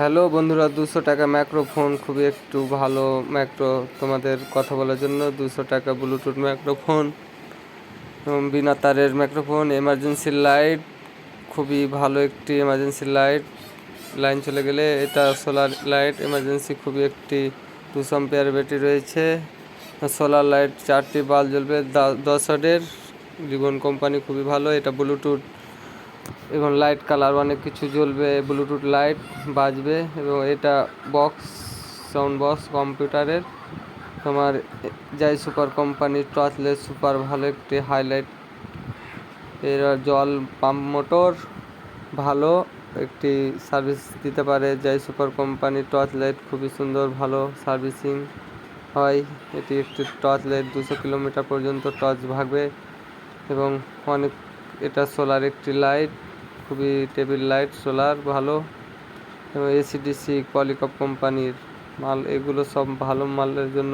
Hello বন্ধুরা, দুশো টাকা ম্যাক্রোফোন খুবই একটু ভালো ম্যাক্রো তোমাদের কথা বলার জন্য। দুশো টাকা ব্লুটুথ ম্যাক্রোফোন বিনা তারের ম্যাক্রোফোন এমার্জেন্সি লাইট খুবই ভালো একটি এমার্জেন্সি লাইট লাইন চলে গেলে এটা সোলার লাইট এমার্জেন্সি খুবই একটি দুশো অ্যাম্পিয়ার ব্যাটারি রয়েছে। সোলার লাইট চারটি বাল্ব জ্বলবে দশ ওয়াটের রিবন কোম্পানি খুবই ভালো, এটা ব্লুটুথ এবং লাইট কালার অনেক কিছু জ্বলবে, ব্লুটুথ লাইট বাজবে এবং এটা বক্স, সাউন্ড বক্স, কম্পিউটারের। তোমার যাই সুপার কোম্পানির টর্চলেস সুপার ভালো একটি হাইলাইট। এর জল পাম্প মোটর ভালো, একটি সার্ভিস দিতে পারে যাই সুপার কোম্পানির টর্চ লাইট খুবই সুন্দর, ভালো সার্ভিসিং হয়। এটি একটি টর্চ লাইট দুশো কিলোমিটার পর্যন্ত টর্চ ভাগবে এবং অনেক, এটা সোলার একটি লাইট। খুবই টেবিল লাইট সোলার ভালো। এবং এসিডিসি কোয়ালিকপ কোম্পানির মাল, এগুলো সব ভালো মালের জন্য